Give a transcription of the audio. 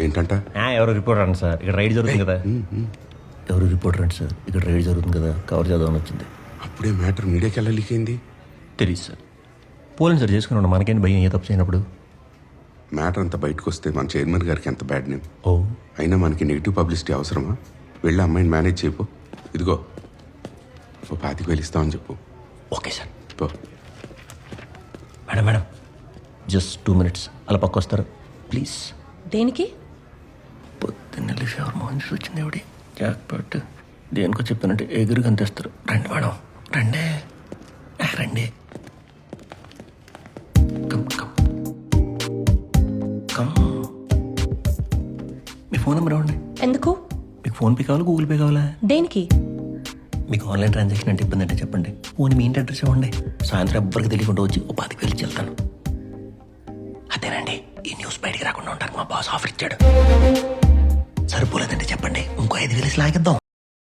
ఏంటంట? ఆ, ఎవరు రిపోర్టర్ అండి సార్. ఇక్కడ రైడ్ జరుగుతుంది కదా. ఎవరు రిపోర్టర్ అండి సార్. ఇక్కడ రైడ్ జరుగుతుంది కదా. కవర్ చేద్దామని వచ్చింది. అప్పుడే మ్యాటర్ మీడియాకి ఎలా లీక్ అయింది? తెలియదు సార్. పోలేం సార్ చేసుకున్నాను మనకేంటి భయం? ఏ తప్పు చేయనప్పుడు. మ్యాటర్ అంతా బయటకు వస్తే మన చైర్మన్ గారికి ఎంత బ్యాడ్ నేమ్? ఓ. అయినా మనకి నెగిటివ్ పబ్లిసిటీ అవసరమా? వెళ్ళి అమ్మాయిని మేనేజ్ చేయపో ఇదిగో. ఓ పాతికి వెళ్ళిస్తామని చెప్పు. Okay sir. పో. Madam madam. Just two minutes. అలా పక్క వస్తారు ప్లీజ్. దేనికి? ఎవరు మోహన్ చూసి వచ్చింది ఎవడి? జాక్ పట్ దేనికో చెప్తానంటే ఎగురు కనిపిస్తారు రండి మేడం. రండి. రండి. Come come. కమ్. మీ ఫోన్ నెంబర్ ఇవ్వండి ఎందుకు? మీకు ఫోన్పే కావాలా గూగుల్ పే కావాలా? దేనికి? మీకు ఆన్లైన్ ట్రాన్సాక్షన్ అంటే ఇబ్బంది అంటే చెప్పండి. ఫోన్ మీ ఇంటి అడ్రస్ ఇవ్వండి. సాయంత్రం ఎవ్వరికి తెలియకుండా వచ్చి ఓ పాతికి వెళ్ళి వెళ్తాను అదేనండి ఈ న్యూస్ బయటికి రాకుండా ఉంటానికి మా బాస్ ఆఫర్ ఇచ్చాడు. సరిపోలేదంటే చెప్పండి